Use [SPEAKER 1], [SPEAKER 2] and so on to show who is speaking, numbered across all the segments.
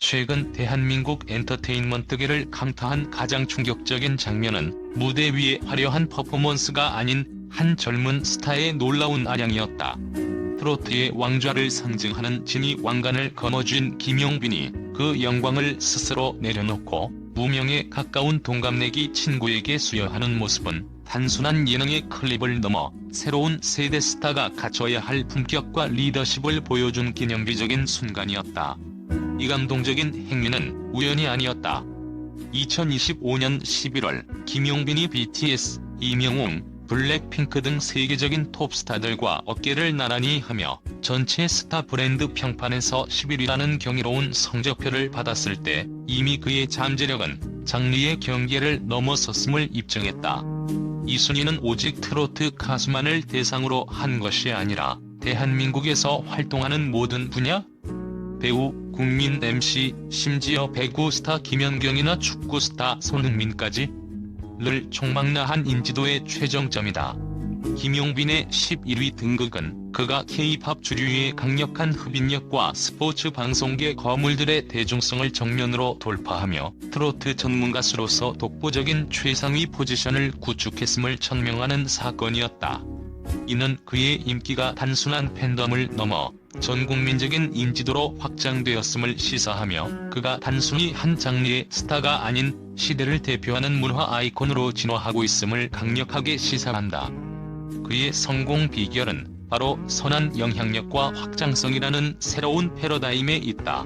[SPEAKER 1] 최근 대한민국 엔터테인먼트계를 강타한 가장 충격적인 장면은 무대 위의 화려한 퍼포먼스가 아닌 한 젊은 스타의 놀라운 아량이었다. 트로트의 왕좌를 상징하는 진이 왕관을 거머쥔 김용빈이 그 영광을 스스로 내려놓고 무명에 가까운 동갑내기 친구에게 수여하는 모습은 단순한 예능의 클립을 넘어 새로운 세대 스타가 갖춰야 할 품격과 리더십을 보여준 기념비적인 순간이었다. 이 감동적인 행위는 우연이 아니었다. 2025년 11월 김용빈이 BTS, 이명웅, 블랙핑크 등 세계적인 톱스타들과 어깨를 나란히 하며 전체 스타 브랜드 평판에서 11위라는 경이로운 성적표를 받았을 때 이미 그의 잠재력은 장르의 경계를 넘어섰음을 입증했다. 이 순위는 오직 트로트 가수만을 대상으로 한 것이 아니라 대한민국에서 활동하는 모든 분야? 배우, 국민 MC, 심지어 배구 스타 김연경이나 축구 스타 손흥민까지 를 총망라한 인지도의 최정점이다. 김용빈의 11위 등극은 그가 K-팝 주류의 강력한 흡인력과 스포츠 방송계 거물들의 대중성을 정면으로 돌파하며 트로트 전문 가수로서 독보적인 최상위 포지션을 구축했음을 천명하는 사건이었다. 이는 그의 인기가 단순한 팬덤을 넘어 전 국민적인 인지도로 확장되었음을 시사하며 그가 단순히 한 장르의 스타가 아닌 시대를 대표하는 문화 아이콘으로 진화하고 있음을 강력하게 시사한다. 그의 성공 비결은 바로 선한 영향력과 확장성이라는 새로운 패러다임에 있다.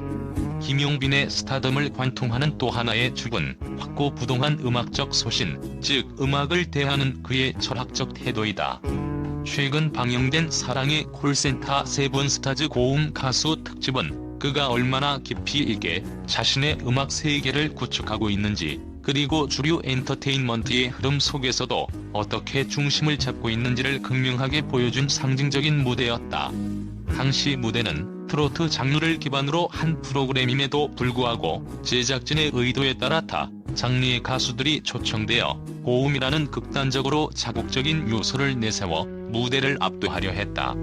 [SPEAKER 1] 김용빈의 스타덤을 관통하는 또 하나의 축은 확고부동한 음악적 소신, 즉 음악을 대하는 그의 철학적 태도이다. 최근 방영된 사랑의 콜센터 세븐 스타즈 고음 가수 특집은 그가 얼마나 깊이 있게 자신의 음악 세계를 구축하고 있는지 그리고 주류 엔터테인먼트의 흐름 속에서도 어떻게 중심을 잡고 있는지를 극명하게 보여준 상징적인 무대였다. 당시 무대는 트로트 장르를 기반으로 한 프로그램임에도 불구하고 제작진의 의도에 따라 타 장르의 가수들이 초청되어 고음이라는 극단적으로 자국적인 요소를 내세워 무대를 압도하려 했다.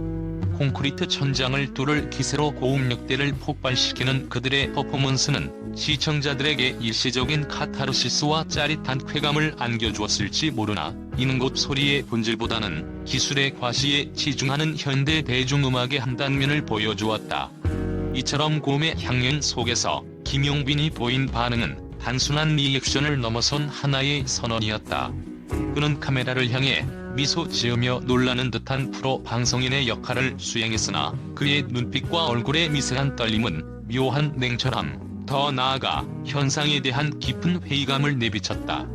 [SPEAKER 1] 콘크리트 천장을 뚫을 기세로 고음역대를 폭발시키는 그들의 퍼포먼스는 시청자들에게 일시적인 카타르시스와 짜릿한 쾌감을 안겨주었을지 모르나 이는 곧 소리의 본질보다는 기술의 과시에 치중하는 현대 대중음악의 한 단면을 보여주었다. 이처럼 고음의 향연 속에서 김용빈이 보인 반응은 단순한 리액션을 넘어선 하나의 선언이었다. 그는 카메라를 향해 미소 지으며 놀라는 듯한 프로 방송인의 역할을 수행했으나 그의 눈빛과 얼굴의 미세한 떨림은 묘한 냉철함, 더 나아가 현상에 대한 깊은 회의감을 내비쳤다.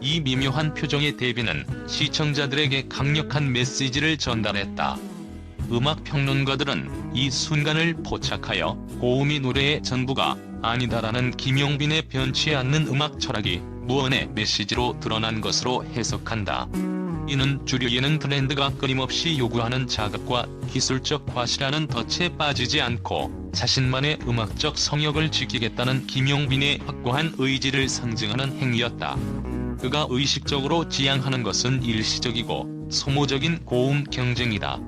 [SPEAKER 1] 이 미묘한 표정의 대비는 시청자들에게 강력한 메시지를 전달했다. 음악 평론가들은 이 순간을 포착하여 고음이 노래의 전부가 아니다라는 김용빈의 변치 않는 음악 철학이 무언의 메시지로 드러난 것으로 해석한다. 이는 주류 예능 트렌드가 끊임없이 요구하는 자극과 기술적 과시라는 덫에 빠지지 않고 자신만의 음악적 성역을 지키겠다는 김용빈의 확고한 의지를 상징하는 행위였다. 그가 의식적으로 지향하는 것은 일시적이고 소모적인 고음 경쟁이다.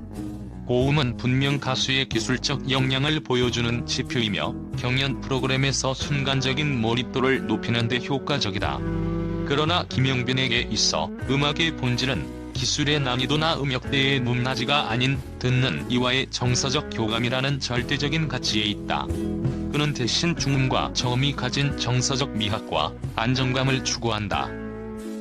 [SPEAKER 1] 고음은 분명 가수의 기술적 역량을 보여주는 지표이며 경연 프로그램에서 순간적인 몰입도를 높이는 데 효과적이다. 그러나 김용빈에게 있어 음악의 본질은 기술의 난이도나 음역대의 높낮이가 아닌 듣는 이와의 정서적 교감이라는 절대적인 가치에 있다. 그는 대신 중음과 저음이 가진 정서적 미학과 안정감을 추구한다.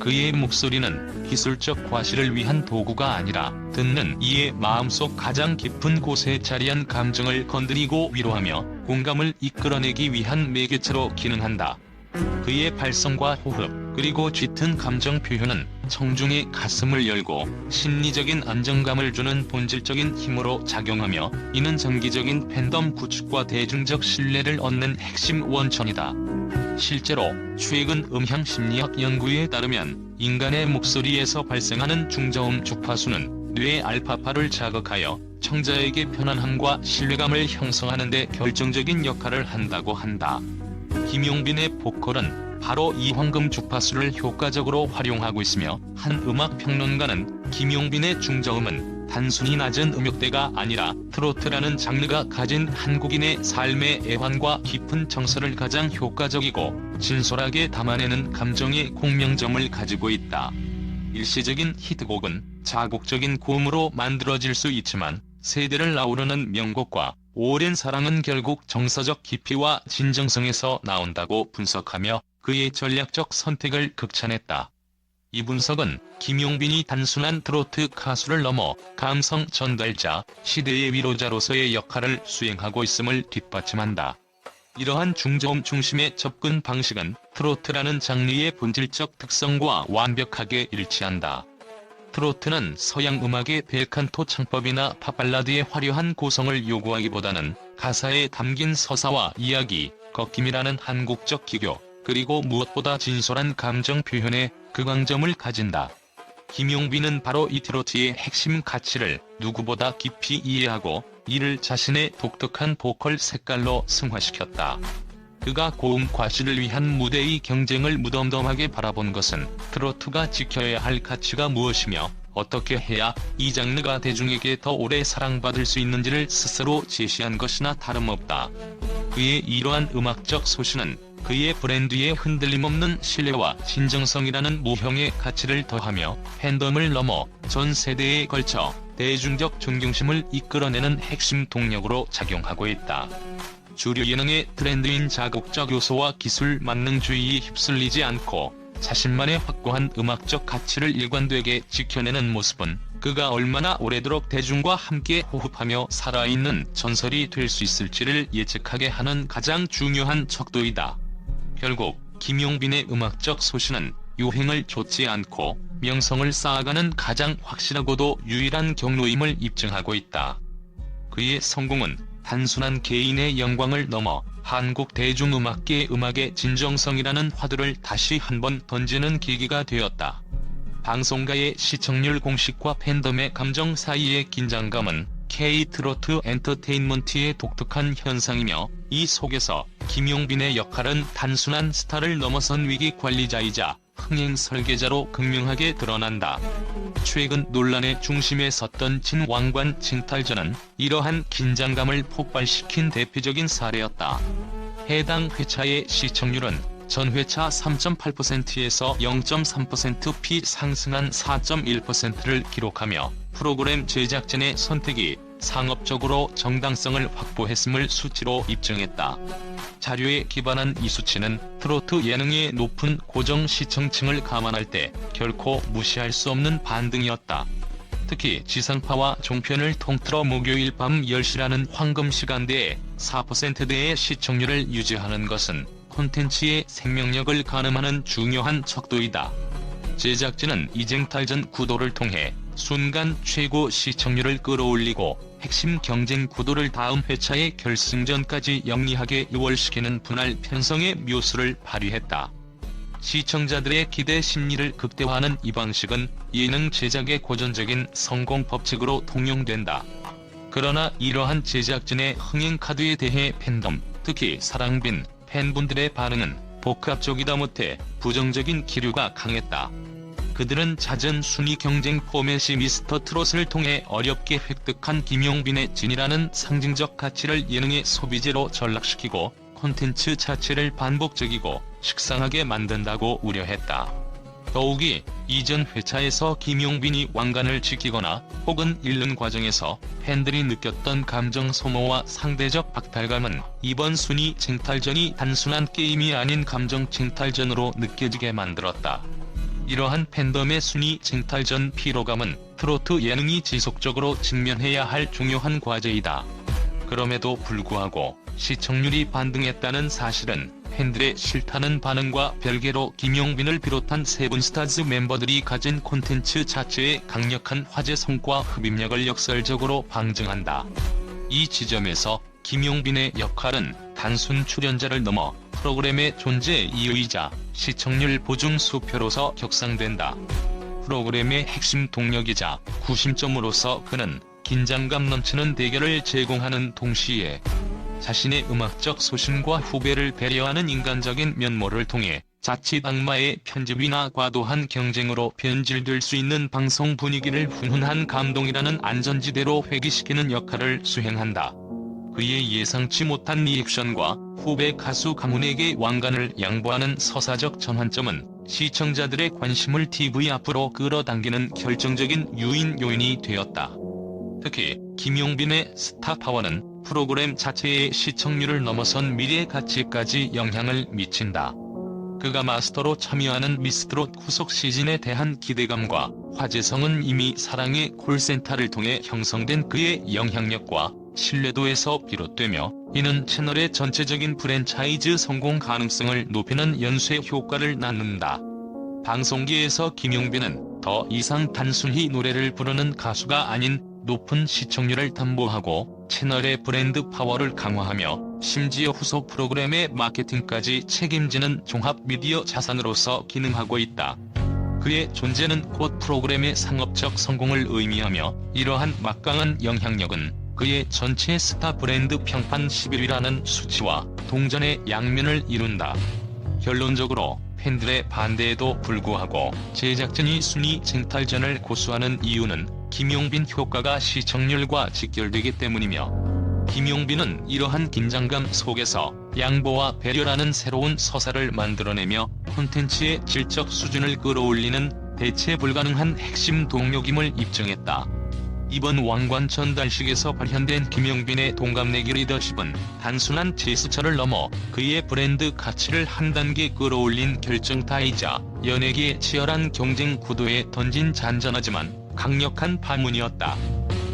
[SPEAKER 1] 그의 목소리는 기술적 과시를 위한 도구가 아니라 듣는 이의 마음속 가장 깊은 곳에 자리한 감정을 건드리고 위로하며 공감을 이끌어내기 위한 매개체로 기능한다. 그의 발성과 호흡, 그리고 짙은 감정 표현은 청중의 가슴을 열고 심리적인 안정감을 주는 본질적인 힘으로 작용하며 이는 정기적인 팬덤 구축과 대중적 신뢰를 얻는 핵심 원천이다. 실제로 최근 음향 심리학 연구에 따르면 인간의 목소리에서 발생하는 중저음 주파수는 뇌의 알파파를 자극하여 청자에게 편안함과 신뢰감을 형성하는 데 결정적인 역할을 한다고 한다. 김용빈의 보컬은 바로 이 황금 주파수를 효과적으로 활용하고 있으며 한 음악 평론가는 김용빈의 중저음은 단순히 낮은 음역대가 아니라 트로트라는 장르가 가진 한국인의 삶의 애환과 깊은 정서를 가장 효과적이고 진솔하게 담아내는 감정의 공명점을 가지고 있다. 일시적인 히트곡은 자국적인 고음으로 만들어질 수 있지만 세대를 아우르는 명곡과 오랜 사랑은 결국 정서적 깊이와 진정성에서 나온다고 분석하며 그의 전략적 선택을 극찬했다. 이 분석은 김용빈이 단순한 트로트 가수를 넘어 감성 전달자, 시대의 위로자로서의 역할을 수행하고 있음을 뒷받침한다. 이러한 중저음 중심의 접근 방식은 트로트라는 장르의 본질적 특성과 완벽하게 일치한다. 트로트는 서양 음악의 벨칸토 창법이나 팝발라드의 화려한 고성을 요구하기보다는 가사에 담긴 서사와 이야기, 걷김이라는 한국적 기교, 그리고 무엇보다 진솔한 감정 표현에 극강점을 가진다. 김용빈은 바로 이 트로트의 핵심 가치를 누구보다 깊이 이해하고 이를 자신의 독특한 보컬 색깔로 승화시켰다. 그가 고음 과시를 위한 무대의 경쟁을 무덤덤하게 바라본 것은 트로트가 지켜야 할 가치가 무엇이며 어떻게 해야 이 장르가 대중에게 더 오래 사랑받을 수 있는지를 스스로 제시한 것이나 다름없다. 그의 이러한 음악적 소신은 그의 브랜드에 흔들림 없는 신뢰와 진정성이라는 무형의 가치를 더하며 팬덤을 넘어 전 세대에 걸쳐 대중적 존경심을 이끌어내는 핵심 동력으로 작용하고 있다. 주류 예능의 트렌드인 자극적 요소와 기술 만능주의에 휩쓸리지 않고 자신만의 확고한 음악적 가치를 일관되게 지켜내는 모습은 그가 얼마나 오래도록 대중과 함께 호흡하며 살아있는 전설이 될 수 있을지를 예측하게 하는 가장 중요한 척도이다. 결국 김용빈의 음악적 소신은 유행을 좇지 않고 명성을 쌓아가는 가장 확실하고도 유일한 경로임을 입증하고 있다. 그의 성공은 단순한 개인의 영광을 넘어 한국 대중음악계의 음악의 진정성이라는 화두를 다시 한번 던지는 계기가 되었다. 방송가의 시청률 공식과 팬덤의 감정 사이의 긴장감은 K-트로트 엔터테인먼트의 독특한 현상이며 이 속에서 김용빈의 역할은 단순한 스타를 넘어선 위기 관리자이자 흥행 설계자로 극명하게 드러난다. 최근 논란의 중심에 섰던 진왕관 징탈전은 이러한 긴장감을 폭발시킨 대표적인 사례였다. 해당 회차의 시청률은 전 회차 3.8%에서 0.3%피 상승한 4.1%를 기록하며 프로그램 제작진의 선택이 상업적으로 정당성을 확보했음을 수치로 입증했다. 자료에 기반한 이 수치는 트로트 예능의 높은 고정 시청층을 감안할 때 결코 무시할 수 없는 반등이었다. 특히 지상파와 종편을 통틀어 목요일 밤 10시라는 황금 시간대에 4%대의 시청률을 유지하는 것은 콘텐츠의 생명력을 가늠하는 중요한 척도이다. 제작진은 이쟁탈전 구도를 통해 순간 최고 시청률을 끌어올리고 핵심 경쟁 구도를 다음 회차의 결승전까지 영리하게 요월시키는 분할 편성의 묘수를 발휘했다. 시청자들의 기대 심리를 극대화하는 이 방식은 예능 제작의 고전적인 성공 법칙으로 통용된다. 그러나 이러한 제작진의 흥행 카드에 대해 팬덤, 특히 사랑빈 팬분들의 반응은 복합적이다 못해 부정적인 기류가 강했다. 그들은 잦은 순위 경쟁 포맷이 미스터 트롯을 통해 어렵게 획득한 김용빈의 진이라는 상징적 가치를 예능의 소비재로 전락시키고 콘텐츠 자체를 반복적이고 식상하게 만든다고 우려했다. 더욱이 이전 회차에서 김용빈이 왕관을 지키거나 혹은 잃는 과정에서 팬들이 느꼈던 감정 소모와 상대적 박탈감은 이번 순위 쟁탈전이 단순한 게임이 아닌 감정 쟁탈전으로 느껴지게 만들었다. 이러한 팬덤의 순위 쟁탈전 피로감은 트로트 예능이 지속적으로 직면해야 할 중요한 과제이다. 그럼에도 불구하고 시청률이 반등했다는 사실은 팬들의 싫다는 반응과 별개로 김용빈을 비롯한 세분 스타즈 멤버들이 가진 콘텐츠 자체의 강력한 화제 성과 흡입력을 역설적으로 방증한다. 이 지점에서 김용빈의 역할은 단순 출연자를 넘어 프로그램의 존재 이유이자 시청률 보증 수표로서 격상된다. 프로그램의 핵심 동력이자 구심점으로서 그는 긴장감 넘치는 대결을 제공하는 동시에 자신의 음악적 소신과 후배를 배려하는 인간적인 면모를 통해 자칫 악마의 편집이나 과도한 경쟁으로 변질될 수 있는 방송 분위기를 훈훈한 감동이라는 안전지대로 회귀시키는 역할을 수행한다. 그의 예상치 못한 리액션과 후배 가수 강훈에게 왕관을 양보하는 서사적 전환점은 시청자들의 관심을 TV 앞으로 끌어당기는 결정적인 유인 요인이 되었다. 특히 김용빈의 스타 파워는 프로그램 자체의 시청률을 넘어선 미래 가치까지 영향을 미친다. 그가 마스터로 참여하는 미스트롯 후속 시즌에 대한 기대감과 화제성은 이미 사랑의 콜센터를 통해 형성된 그의 영향력과 신뢰도에서 비롯되며 이는 채널의 전체적인 프랜차이즈 성공 가능성을 높이는 연쇄 효과를 낳는다. 방송계에서 김용빈은 더 이상 단순히 노래를 부르는 가수가 아닌 높은 시청률을 담보하고 채널의 브랜드 파워를 강화하며 심지어 후속 프로그램의 마케팅까지 책임지는 종합 미디어 자산으로서 기능하고 있다. 그의 존재는 곧 프로그램의 상업적 성공을 의미하며 이러한 막강한 영향력은 그의 전체 스타 브랜드 평판 11위라는 수치와 동전의 양면을 이룬다. 결론적으로 팬들의 반대에도 불구하고 제작진이 순위 쟁탈전을 고수하는 이유는 김용빈 효과가 시청률과 직결되기 때문이며 김용빈은 이러한 긴장감 속에서 양보와 배려라는 새로운 서사를 만들어내며 콘텐츠의 질적 수준을 끌어올리는 대체 불가능한 핵심 동력임을 입증했다. 이번 왕관 전달식에서 발현된 김용빈의 동갑내기 리더십은 단순한 제스처를 넘어 그의 브랜드 가치를 한 단계 끌어올린 결정타이자 연예계의 치열한 경쟁 구도에 던진 잔잔하지만 강력한 파문이었다.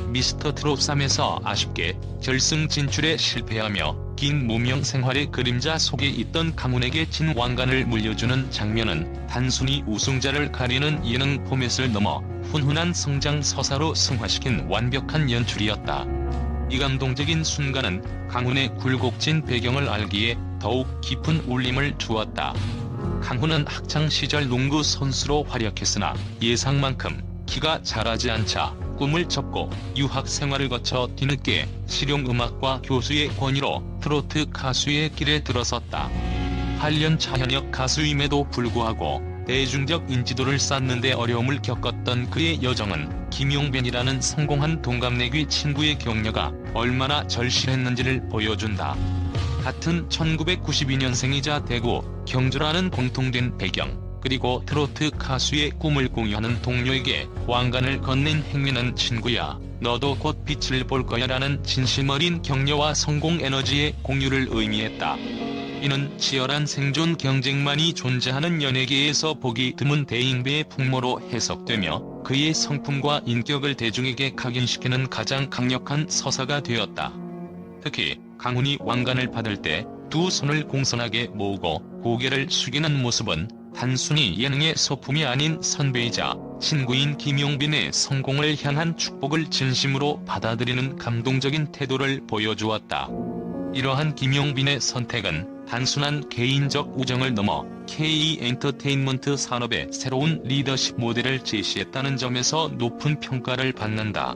[SPEAKER 1] 미스터 트롯 3에서 아쉽게 결승 진출에 실패하며 긴 무명 생활의 그림자 속에 있던 강훈에게 진 왕관을 물려주는 장면은 단순히 우승자를 가리는 예능 포맷을 넘어 훈훈한 성장 서사로 승화시킨 완벽한 연출이었다. 이 감동적인 순간은 강훈의 굴곡진 배경을 알기에 더욱 깊은 울림을 주었다. 강훈은 학창 시절 농구 선수로 활약했으나 예상만큼 키가 자라지 않자 꿈을 접고 유학 생활을 거쳐 뒤늦게 실용음악과 교수의 권위로 트로트 가수의 길에 들어섰다. 8년 차 현역 가수임에도 불구하고 대중적 인지도를 쌓는데 어려움을 겪었던 그의 여정은 김용빈이라는 성공한 동갑내기 친구의 격려가 얼마나 절실했는지를 보여준다. 같은 1992년생이자 대구, 경주라는 공통된 배경, 그리고 트로트 가수의 꿈을 공유하는 동료에게 왕관을 건넨 행위는 친구야, 너도 곧 빛을 볼 거야 라는 진심 어린 격려와 성공 에너지의 공유를 의미했다. 이는 치열한 생존 경쟁만이 존재하는 연예계에서 보기 드문 대인배의 풍모로 해석되며 그의 성품과 인격을 대중에게 각인시키는 가장 강력한 서사가 되었다. 특히 강훈이 왕관을 받을 때 두 손을 공손하게 모으고 고개를 숙이는 모습은 단순히 예능의 소품이 아닌 선배이자 친구인 김용빈의 성공을 향한 축복을 진심으로 받아들이는 감동적인 태도를 보여주었다. 이러한 김용빈의 선택은 단순한 개인적 우정을 넘어 K 엔터테인먼트 산업의 새로운 리더십 모델을 제시했다는 점에서 높은 평가를 받는다.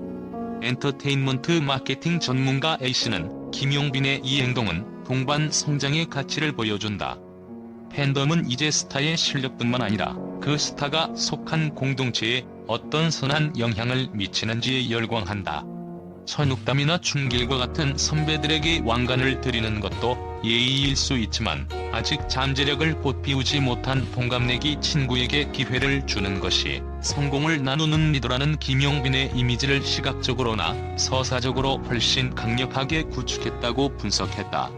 [SPEAKER 1] 엔터테인먼트 마케팅 전문가 A씨는 김용빈의 이 행동은 동반 성장의 가치를 보여준다. 팬덤은 이제 스타의 실력뿐만 아니라 그 스타가 속한 공동체에 어떤 선한 영향을 미치는지에 열광한다. 천욱담이나 춘길과 같은 선배들에게 왕관을 드리는 것도 예의일 수 있지만 아직 잠재력을 꽃피우지 못한 동갑내기 친구에게 기회를 주는 것이 성공을 나누는 리더라는 김용빈의 이미지를 시각적으로나 서사적으로 훨씬 강력하게 구축했다고 분석했다.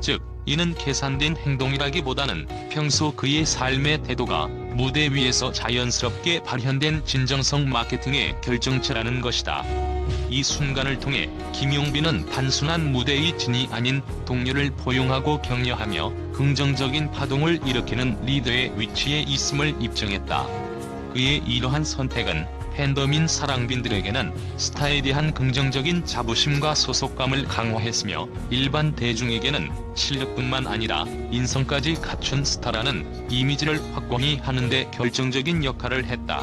[SPEAKER 1] 즉, 이는 계산된 행동이라기보다는 평소 그의 삶의 태도가 무대 위에서 자연스럽게 발현된 진정성 마케팅의 결정체라는 것이다. 이 순간을 통해 김용빈은 단순한 무대의 진이 아닌 동료를 포용하고 격려하며 긍정적인 파동을 일으키는 리더의 위치에 있음을 입증했다. 그의 이러한 선택은 팬덤인 사랑빈들에게는 스타에 대한 긍정적인 자부심과 소속감을 강화했으며 일반 대중에게는 실력뿐만 아니라 인성까지 갖춘 스타라는 이미지를 확고히 하는데 결정적인 역할을 했다.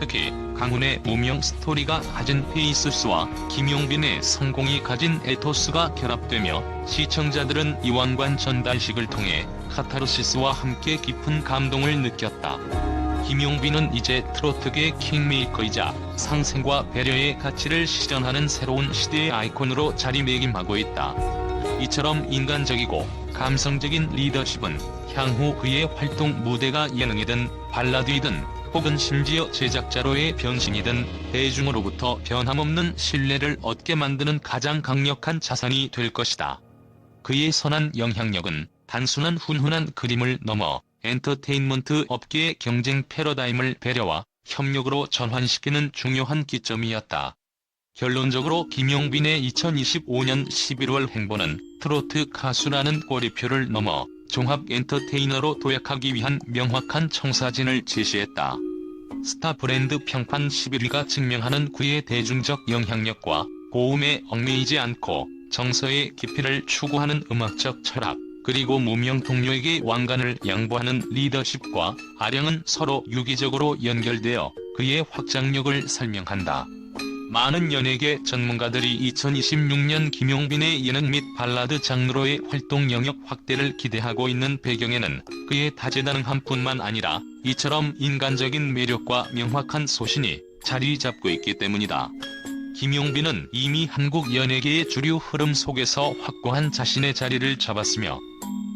[SPEAKER 1] 특히 강훈의 무명 스토리가 가진 페이스스와 김용빈의 성공이 가진 에토스가 결합되며 시청자들은 이완관 전달식을 통해 카타르시스와 함께 깊은 감동을 느꼈다. 김용빈은 이제 트로트계 킹메이커이자 상생과 배려의 가치를 실현하는 새로운 시대의 아이콘으로 자리매김하고 있다. 이처럼 인간적이고 감성적인 리더십은 향후 그의 활동 무대가 예능이든 발라드이든 혹은 심지어 제작자로의 변신이든 대중으로부터 변함없는 신뢰를 얻게 만드는 가장 강력한 자산이 될 것이다. 그의 선한 영향력은 단순한 훈훈한 그림을 넘어 엔터테인먼트 업계의 경쟁 패러다임을 배려와 협력으로 전환시키는 중요한 기점이었다. 결론적으로 김용빈의 2025년 11월 행보는 트로트 가수라는 꼬리표를 넘어 종합 엔터테이너로 도약하기 위한 명확한 청사진을 제시했다. 스타 브랜드 평판 11위가 증명하는 그의 대중적 영향력과 고음에 얽매이지 않고 정서의 깊이를 추구하는 음악적 철학, 그리고 무명 동료에게 왕관을 양보하는 리더십과 아령은 서로 유기적으로 연결되어 그의 확장력을 설명한다. 많은 연예계 전문가들이 2026년 김용빈의 예능 및 발라드 장르로의 활동 영역 확대를 기대하고 있는 배경에는 그의 다재다능함 뿐만 아니라 이처럼 인간적인 매력과 명확한 소신이 자리 잡고 있기 때문이다. 김용빈은 이미 한국 연예계의 주류 흐름 속에서 확고한 자신의 자리를 잡았으며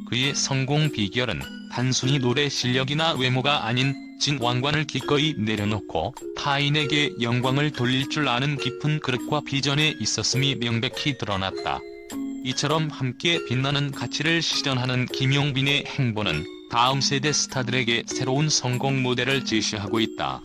[SPEAKER 1] 그의 성공 비결은 단순히 노래 실력이나 외모가 아닌 진 왕관을 기꺼이 내려놓고 타인에게 영광을 돌릴 줄 아는 깊은 그릇과 비전에 있었음이 명백히 드러났다. 이처럼 함께 빛나는 가치를 실현하는 김용빈의 행보는 다음 세대 스타들에게 새로운 성공 모델을 제시하고 있다.